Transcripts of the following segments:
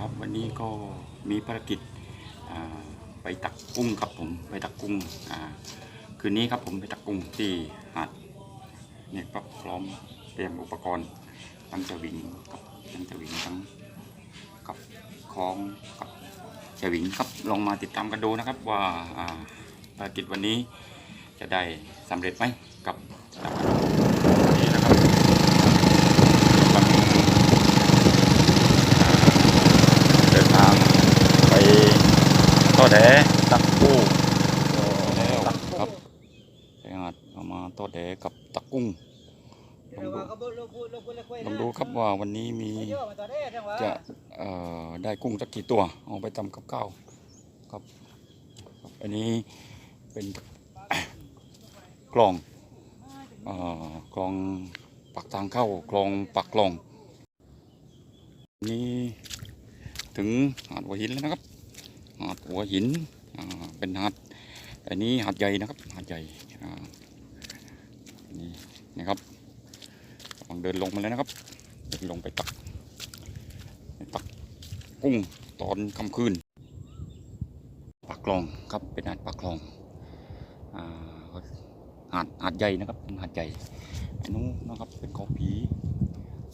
ครับวันนี้ก็มีภารกิจไปตักกุ้งครับผมไปตักกุ้งคืนนี้ครับผมไปตักกุ้งที่หาดเนี่ยครับพร้อมเตรียมอุปกรณ์ทั้งจะวิงกับทั้งจะวิงทั้งกับคล้องกับจะวิงครับลองมาติดตามกันดูนะครับว่าอ่าภารกิจวันนี้จะได้สำเร็จไหมกับนี่นะครับกำลัง เดินทางไป ต่อแดตักกู้แล้วครับไปหาดเอามาต่อแดกับตักกุ้งลองดูลองดูครับว่าวันนี้มีจะเอ่อได้กุ้งสักกี่ตัวเอาไปทำกับข้าวครับครับอันนี้เป็นกล่องเอ่อกล่องปักทางเข้าคลองปักกล่องนี่ถึงหาดหัวหินแล้วนะครับ หาดหัวหินเป็นหาดอันนี้หาดใหญ่นะครับหาดใหญ่นี่นะครับกำลังเดินลงมาแล้วนะครับเดินลงไปตักตักกุ้งตอนค่ำคืนปากคลองครับเป็นหาดปากคลองอหาดหาดใหญ่นะครับเป็นหาดใหญ่อันนู้นนะครับเป็นเขาผี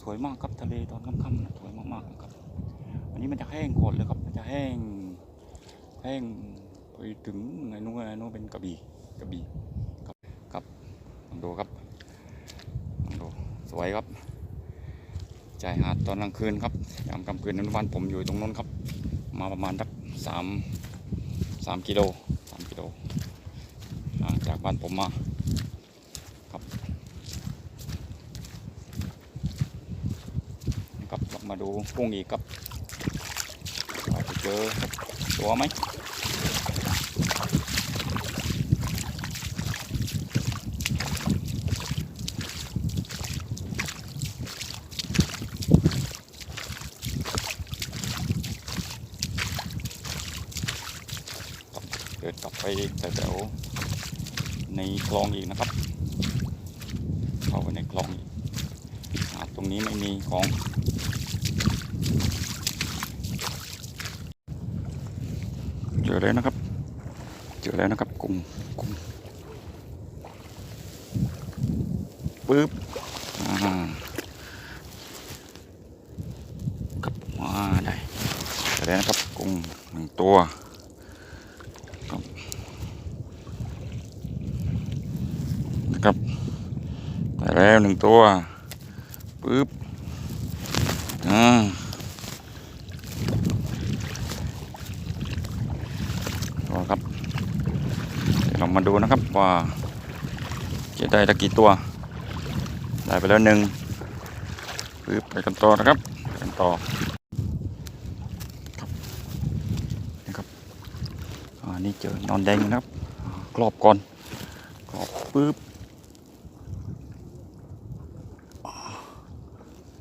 สวยมากครับทะเลตอนค่ำๆนะสวยมากๆนะครับอันนี้มันจะแห้งก่อนเลยครับมันจะแห้ง แห้งไปถึงไงนู้นไงนู้นเป็นกระบี่กระบี่ครับครับลองดูครับลองดูสวยครับชายหาดตอนกลางคืนครับยามกลางคืนนั้นวันผมอยู่ตรงนู้นครับ มาประมาณสักสามสามกิโลสามกิโลห่างจากบ้านผมมาครับครับมาดูกุ้งอีกครับเราจะเจอ ตัวไหมเดินกลับไปแถวในคลองอีกนะครับ เข้าไปในคลองอีกหาตรงนี้ไม่มีของ เจ อแล้วนะครับ เจอแล้วนะครับกุ้งกุ้งปึ๊บอ่าครับมาได้เจอแล้วนะครับกุ้งหนึ่งตัวครับนะครับได้แล้วหนึ่งตัวปึ๊บอ่า ก็ครับ เรามาดูนะครับว่าจะได้ตะกี่ตัว ได้ไปแล้วหนึ่งปึ๊บไปกันต่อนะครับไปกันต่อครับนี่ครับอ่านี่เจอนอนแดงนะครับกรอบก่อนกรอบปึ๊บ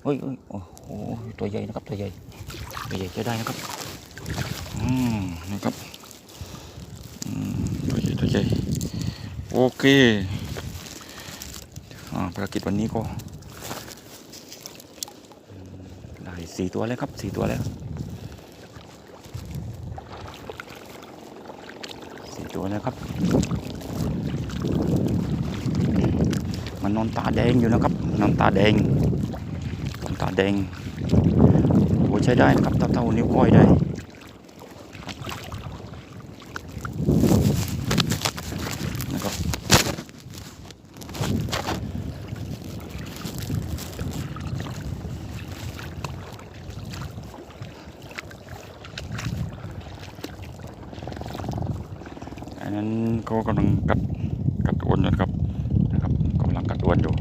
เฮ้ยโอ้โหตัวใหญ่นะครับตัวใหญ่ตัวใหญ่จะได้นะครับอืมนี่ครับ ตัวใหญ่ โอเคอ่าภารกิจวันนี้ก็ ได้สี่ตัวแล้วครับสี่ตัวแล้วสี่ตัวแล้วครับ มันนอนตาแดงอยู่นะครับ นอนตาแดงนอนตาแดงโอ้ใช้ได้นะครับเท่าเท่านิ้วก้อยได้ นะครับอั นั้นเขากำลังกัดกัดอวนอยู่ครับนะครับกำลังกัดอวนอยู่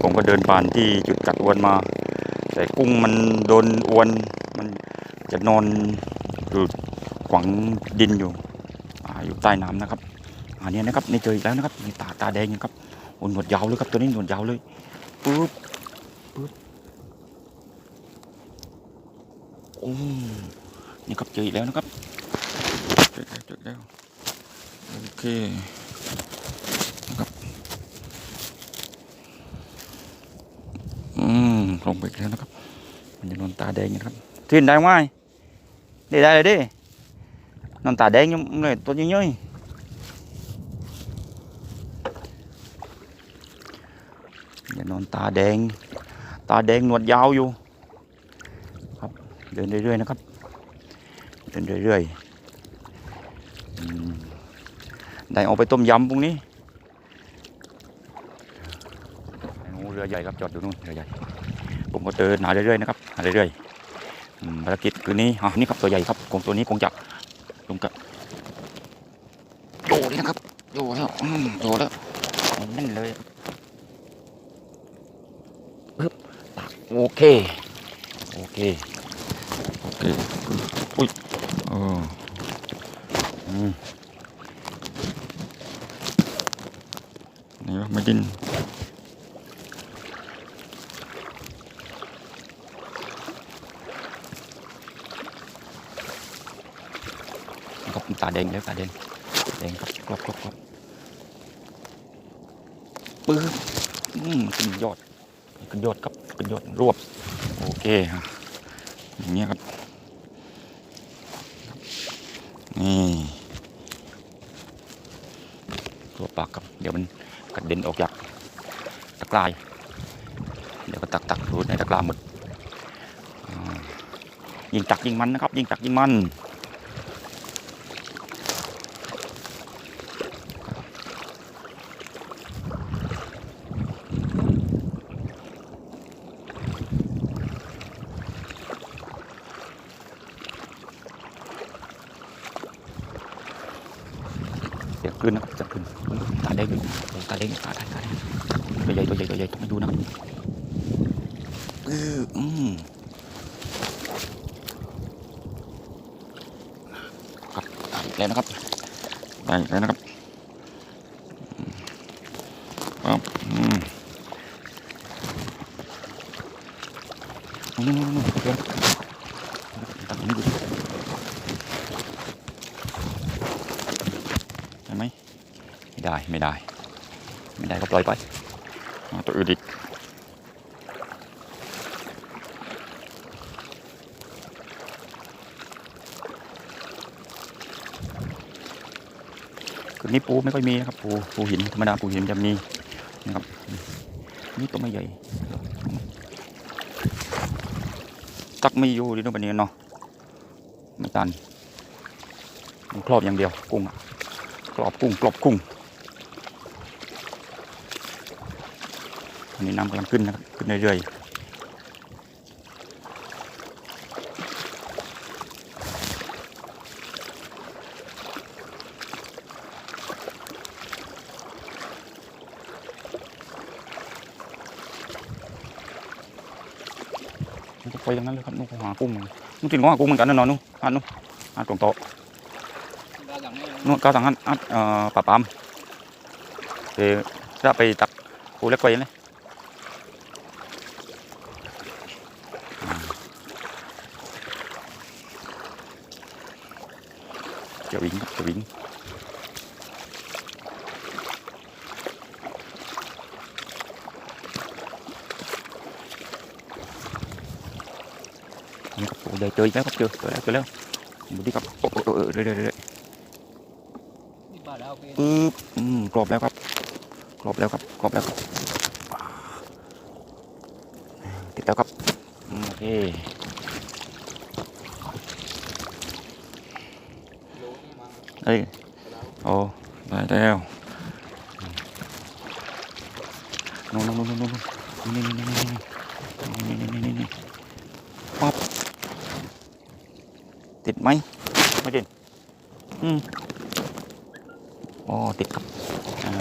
ผมก็เดินผ่านที่จุดกัดอวนมา แต่กุ้งมันโดนอวนมันจะนอนอยู่ขวางดินอยู่ออยู่ใต้น้ำนะครับอันนี้นะครับในเจออีกแล้วนะครับนี่ตาตาแดงนะครับโอ้หนวดยาวเลยครับตัวนี้หนวดยาวเลยปุ๊บปุ๊บโอ้นี่ครับเจออีกแล้วนะครับ จอแล้วเจอแล้วโอเคนะครับอืมลงไปแล้วนะครับ มันจะนอนตาแดงนะครับทินได้ไหมได้ได้เลยดินอนตาแดงยังเลยตัวยิ่งย่อยอย่านอนตาแดง ตาแดงหนวดยาวอยู่ ครับ เดินเรื่อยๆนะครับ เดินเรื่อยๆอืม ได้เอาไปต้มยำพรุ่งนี้เรือใหญ่ครับจอดอยู่นู่นเรือใหญ่ผมก็เดินหาเรื่อยๆนะครับหาเรื่อยๆภารกิจคืนนี้อะนี่ครับตัวใหญ่ครับคงตัวนี้คงจะคงจะโดดเลยนะครับโดดแล้วอืมโดดแล้วนั่นเลยปึ๊บตักโอเคโอเคโอเคอุ้ยเอออืมนี่วะไม่ดิ้น ครับ ตาแดงแล้วตาแดงแดงครับกรอบกรอบกรอบปื้ออืมขึ้นยอดขึ้นยอดครับขึ้นยอดรวบโอเคฮะอย่างเงี้ยครับ นี่ตัวปากครับ เดี๋ยวมันกระเด็นออกจากตะกร้ายเดี๋ยวก็ตักตักรูดในตะกร้าหมดยิงตักยิงมันนะครับ ยิงตักยิงมัน เดี๋ยว ขึ้นนะครับจะขึ้นตาแดงอยู่ตาแดงตาแดงตาแดงตัวใหญ่ตัวใหญ่ตัวใหญ่ต้องมาดูนะเอออืมครับตายอีกแล้วนะครับตายอีกแล้วนะครับครับอืมนู่นนู่นนู่นเดี๋ยวตัดนี้ดูดิเห็นไหม ไม่ได้ ไม่ได้ก็ปล่อยไปตัวอื่นอีกคืนนี้ปูไม่ค่อยมีนะครับปูปูหินธรรมดาปูหินจะมีนะครับนี่ตัวไม่ใหญ่ตักไม่อยู่ดิโนบันนี้เนาะไม่ตันมันครอบอย่างเดียวกุ้งอะกรอบกุ้งกรอบกุ้ง อนนี้น้ำกำลังขึ้นนะครับขึ้นเรื่อยๆไปอย่างนั้นเลยครับนุ่งหากุ้งนุ่งติดงอกุ้งเหมือนกันนะนอนนุ่งอันนุ่งอันตรงโต๊ะนุ่งก้าวสังหันอัดเอ่ป่าปามเดี๋ยวจะไปตักกูเล็กไปเลย วครับเจอเจอแล้วเจอแล้วดูดิครับโอ้โหเรื่อยๆเรื่อยๆนี่ปลาดาวเป็นปึ๊บอืมกรอบแล้วครับกรอบแล้วครับกรอบแล้วครับติดแล้วครับโอเค โลนี่มา เอ้ยโอ้ได้แล้วนู่นนู่นนู่นนู่นนี่นี่นี่นี่นี่นี่นี่นี่นี่ปั๊บติดไหมไม่ติดอืมอ๋อติดครับอ่า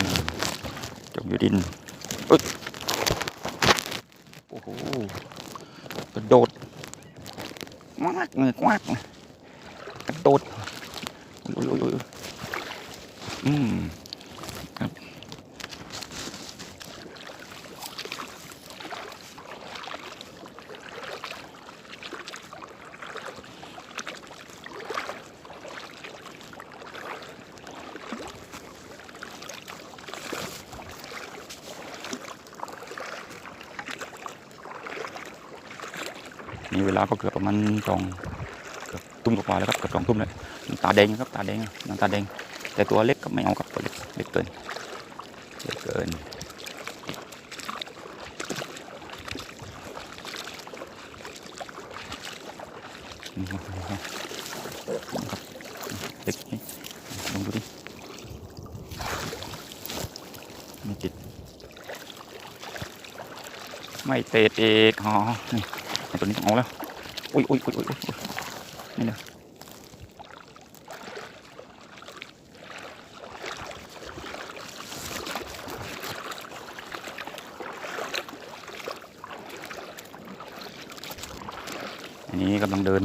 จมอยู่ดินเอ้ยโอ้โหกระโดดมากเลยกวากกระโดด อืมครับนี่เวลาก็เกือบประมาณสองเกือบตุ้มกว่าแล้วครับเกือบสองตุ้มเลย ตาแดงครับตาแดงน้ำตาแดง แต่ตัวเล็กก็ไม่เอาครับตัวเล็กเล็กเกินเล็กเกินเล็กลองดูดิไม่ติดไม่เตะเอกอ๋อนี่ไอ้ตัวนี้ต้องเอาแล้วอุ้ยอุ้ยอุ้ยอุ้ยอุ๊ยนี่เลยอั นี้กำลังเดิน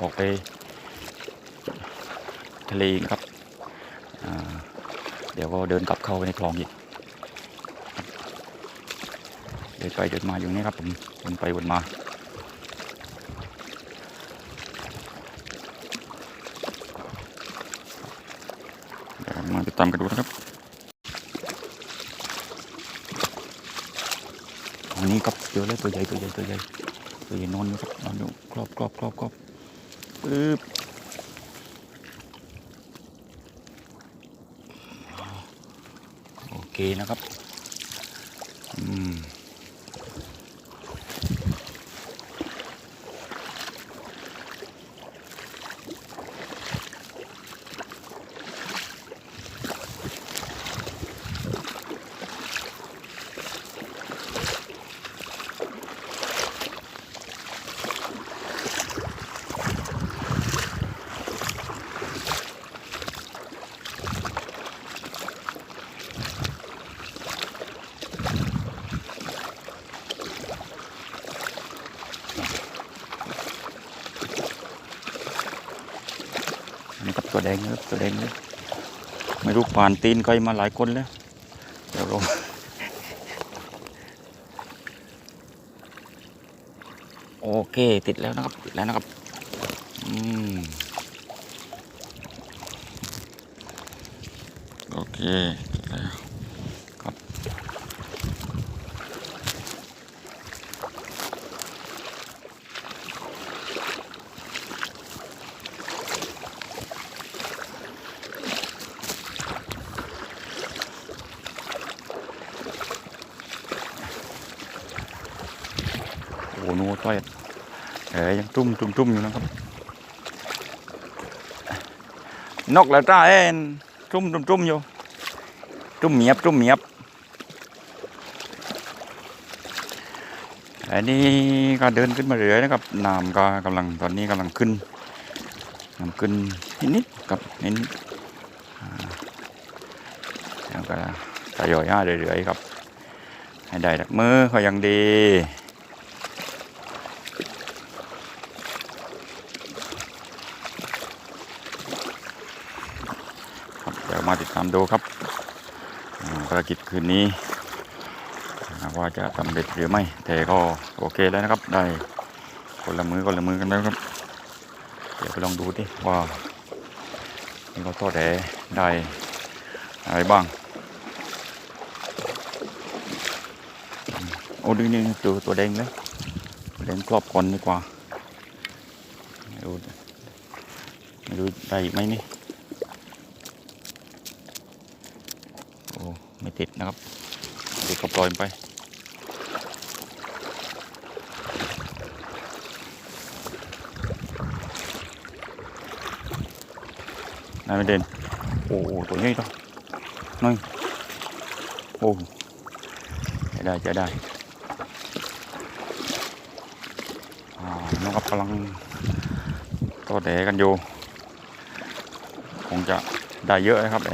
ออกไป ทะเลนะครับ เดี๋ยวก็เดินกลับเข้าไปในคลองอีก เดินไปเดินมาอยู่นี่ครับผมวนไปวนมาเดี๋ยวมาติดตามกันดูนะครับอันนี้ครับเจอแล้วตัวใหญ่ตัวใหญ่ตัวใหญ่ ตัวใหญ่นอนอยู่ครับนอนอยู่ครอบครอบครอบครอบปึ๊บโอเคนะครับอืม อันนี้ครับตัวแดงครับตัวแดงเลยไม่รู้ผ่านตีนใครมาหลายคนแล้วเดี๋ยวลงโอเคติดแล้วนะครับติดแล้วนะครับอืมโอเคติดแล้วครับโอ้โห นัวต้อยเอ๋ยังตุ้มตุ้มตุ้มอยู่นะครับ นกแล้วจ้าเอ็นตุ้มตุ้มตุ้มอยู่ตุ้มเมียบตุ้มเมียบอันนี้ก็เดินขึ้นมาเรื่อยนะครับน้ำก็กำลังตอนนี้กำลังขึ้นน้ำขึ้นนิดๆกับนิดๆอ่าแล้วก็ทยอยห้าเรื่อยๆครับ ให้ได้ดักมือเขายังดี ครับเดี๋ยว มาติดตามดูครับภารกิจคืนนี้ว่าจะสำเร็จหรือไม่ แต่ก็โอเคแล้วนะครับ ได้คนละมือคนละมือกันแล้วครับ เดี๋ยวไปลองดูดิว่านี่เขาทอดแหได้อะไรบ้างโอ้ดูนี่ตัวตัวแดงเลยแดงครอบก่อนดีกว่าไม่รู้ไม่รู้ได้อีกไหมนี่ โอ้ ไม่ติดนะครับเดี๋ยวก็ปล่อยไปนายไม่เด่นโอ้โหตัวนี้ตัวน้อยโอ้จะได้จะได้อ่าน้องกับกำลังตัวแดกันอยู่ คงจะได้เยอะนะครับแด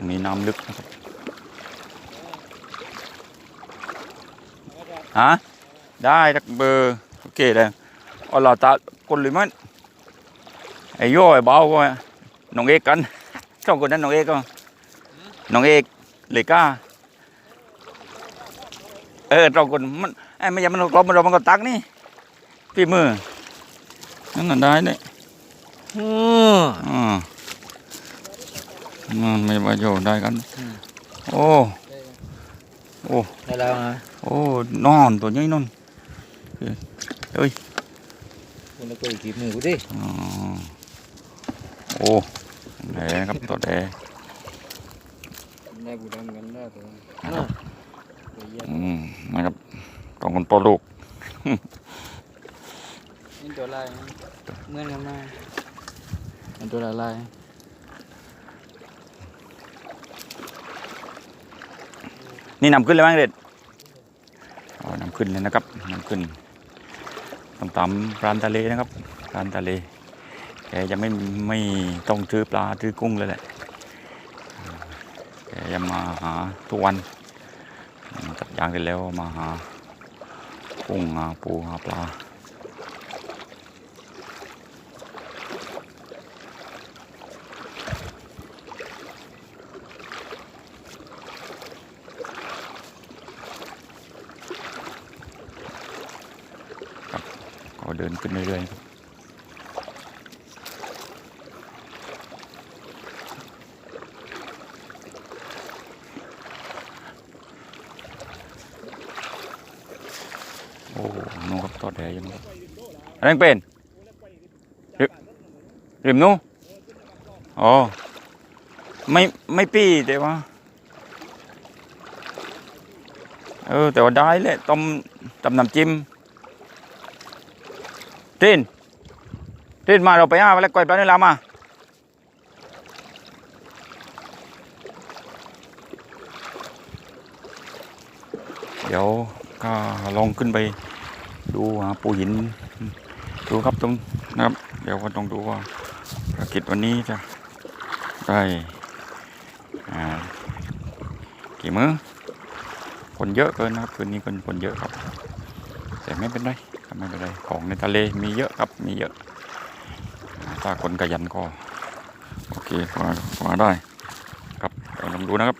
รงนี้น้ำลึกนะครับฮะได้ทักเบอร์โอเคเลยเอาล่ะตาคนหรือมันไอ้โย่ไอ้เบาก็น้องเอกกันสองคนนั้นน้องเอกก็น้องเอกเลก้าเออสองคนมันไอ้ไม่ใช่มันกลมมันเรามันก็ตักนี่พี่มือนั่นน่ะได้เนี่ยอืออ่า มันไม่ประโยชน์ได้กัน โอ้โอ้ได้แล้วนะโอ้นอนตัวใหญ่นอนเอ้ยคุณตะกุยจีบมือกูดิอ๋อโอ้แหนครับตัวแดได้บูดำกันได้ตัวนะครับตัวเยี่ยมอืมนะครับกองคนตัวลูกนี่ตัวลายนะเหมื่อนกันมากมันตัวละลาย นี่นำขึ้นเลยมั้งเด็ดอ๋อนำขึ้นเลยนะครับนำขึ้นตำตำปลาทะเลนะครับปลาทะเลแกจะไม่ไม่ต้องซื้อปลาซื้อกุ้งเลยแหละแกจะมาหาทุกวันตัดยางกันแล้วมาหากุ้งหาปูหาปลา ก็เดินขึ้นเรื่อยๆครับโอ้นูครับต่อแดยังครับอะไรเป็นริมริมนู้อ๋อ ไม่ไม่ปีแต่ว่า เออ แต่ว่าได้แหละต้มตำน้ำจิ้ม ตินตินมาเราไปหาอะไรก่อยปลาเนื้อลามาเดี๋ยวก็ลองขึ้นไปดูหาปูหิน ดูครับตรงนะครับ เดี๋ยวก็ต้องดูว่าภารกิจวันนี้จะได้อ่ากี่มื้อคนเยอะเกินนะครับคืนนี้คนคนเยอะครับ แต่ไม่เป็นไร ไม่เป็นไรของในทะเลมีเยอะครับมีเยอะอ่าถ้าคนขยันก็โอเคมามาได้ครับลองดูนะครับ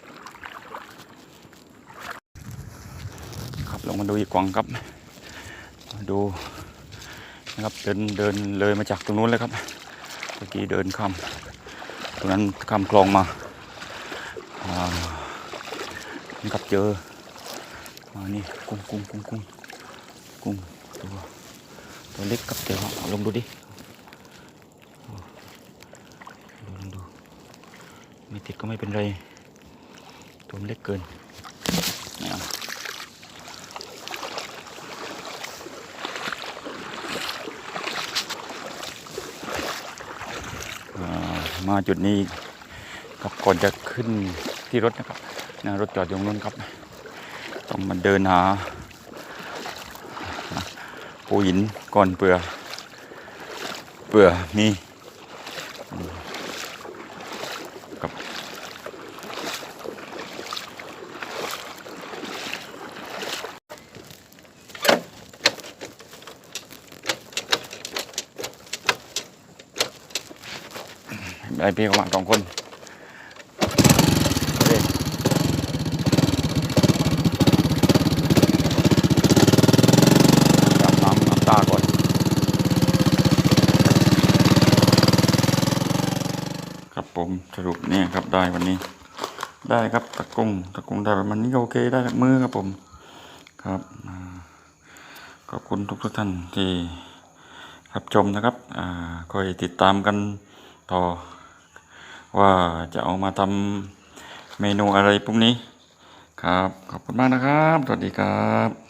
ครับลงมาดูอีกกวางครับ ดูนะครับเดินเดินเลยมาจากตรงนู้นเลยครับเมื่อกี้เดินข้ามตรงนั้นข้ามคลองมาอ่านี่ครับเจออ่านี่กุ้งกุ้งกุ้งกุ้งกุ้ง ตัวตัวเล็กกับเดี๋ยวเอาลงดูดิดูลองดูไม่ติดก็ไม่เป็นไรตัวมันเล็กเกินไม่เอามาจุดนี้ครับก่อนจะขึ้นที่รถนะครับนะรถจอดอยู่ตรงนู้นครับ ต้องมาเดินหา ปูหินก่อนเปลือ เปลือมีอืมครับไอพี่ก็มาสองคนโอเค อาบน้ำน้ำตาก่อน ครับ ผมสรุปเนี่ยครับได้วันนี้ ได้ครับตะกุ้งตะกุ้งได้ประมาณนี้ก็โอเคได้จากมือครับผมครับขอบคุณทุกทุกท่านที่รับชมนะครับอคอยติดตามกันต่อ ว่าจะเอามาทำเมนูอะไรพรุ่งนี้ ครับ ขอบคุณมากนะครับ สวัสดีครับ